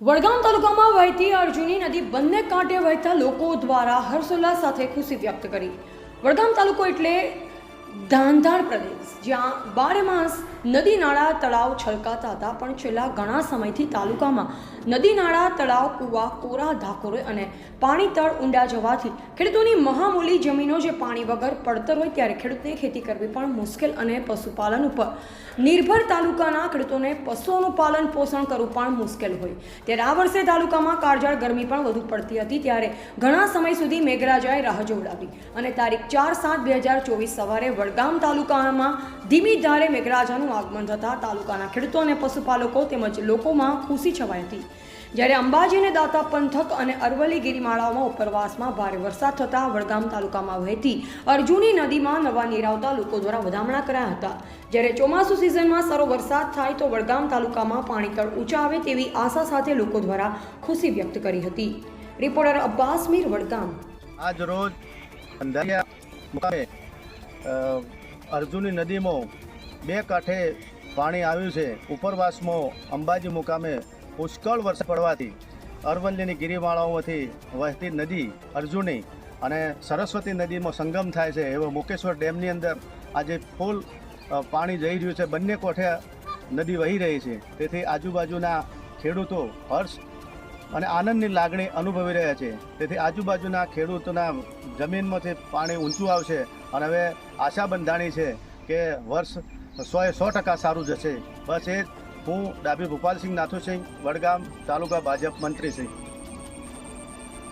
વડગામ તાલુકામાં વહેતી અર્જુની નદી બંને કાંઠે વહેતા લોકો દ્વારા હર્ષોલ્લાસ સાથે ખુશી વ્યક્ત કરી. વડગામ તાલુકો એટલે ધાંધાર પ્રદેશ, જ્યાં બારે માસ નદી નાળા તળાવ છલકાતા હતા. પણ છેલ્લા ઘણા સમયથી તાલુકામાં નદી નાળા તળાવ, કૂવા, કોરા, ધાકોરે અને પાણી તળ ઊંડા જવાથી ખેડૂતોની મહામૂલી જમીનો જે પાણી વગર પડતર હોય ત્યારે ખેડૂતને ખેતી કરવી પણ મુશ્કેલ અને પશુપાલન ઉપર નિર્ભર તાલુકાના ખેડૂતોને પશુઓનું પાલન, પોષણ કરવું પણ મુશ્કેલ હોય. ત્યારે આ વર્ષે તાલુકામાં કાળઝાળ ગરમી પણ વધુ પડતી હતી ત્યારે ઘણા સમય સુધી મેઘરાજાએ રાહ જોવડાવી અને તારીખ ચાર સાત બે હજાર ચોવીસ સવારે વડગામ તાલુકામાં ધીમી ધારે મેઘરાજાનું આગમન થતાં તાલુકાના ખેડૂતો અને પશુપાલકો તેમજ લોકોમાં ખુશી છવાઈ હતી. જ્યારે અંબાજીને દાતા પંથક અને અરવલ્લી ગિરિમાળાઓમાં ઉપરવાસમાં ભારે વરસાદ થતાં વડગામ તાલુકામાં વહેતી અર્જુની નદીમાં નવા નીર આવતા લોકો દ્વારા વધામણા કરાયા હતા. જ્યારે ચોમાસુ સિઝનમાં સારો વરસાદ થાય તો વડગામ તાલુકામાં પાણી તળ ઊંચા આવે તેવી આશા સાથે લોકો દ્વારા ખુશી વ્યક્ત કરી હતી. રિપોર્ટર અબ્બાસ મીર વડગામ. આજ રોજ અર્જુની નદીમાં બે કાંઠે પાણી આવ્યું છે. ઉપરવાસમાં અંબાજી મુકામે પુષ્કળ વરસાદ પડવાથી અરવલ્લીની ગિરિમાળાઓમાંથી વહેતી નદી અર્જુની અને સરસ્વતી નદીમાં સંગમ થાય છે. એવો મુકેશ્વર ડેમની અંદર આજે ફૂલ પાણી જઈ રહ્યું છે. બંને કોઠે નદી વહી રહી છે. તેથી આજુબાજુના ખેડૂતો હર્ષ અને આનંદની લાગણી અનુભવી રહ્યા છે. તેથી આજુબાજુના ખેડૂતોના જમીનમાંથી પાણી ઊંચું આવશે અને હવે આશા બંધાણી છે કે વર્ષ સોએ સો ટકા સારું જશે. બસ એ હું ડાબી ભૂપાલસિંહ નાથુસિંહ, વડગામ તાલુકા ભાજપ મંત્રી શ્રી.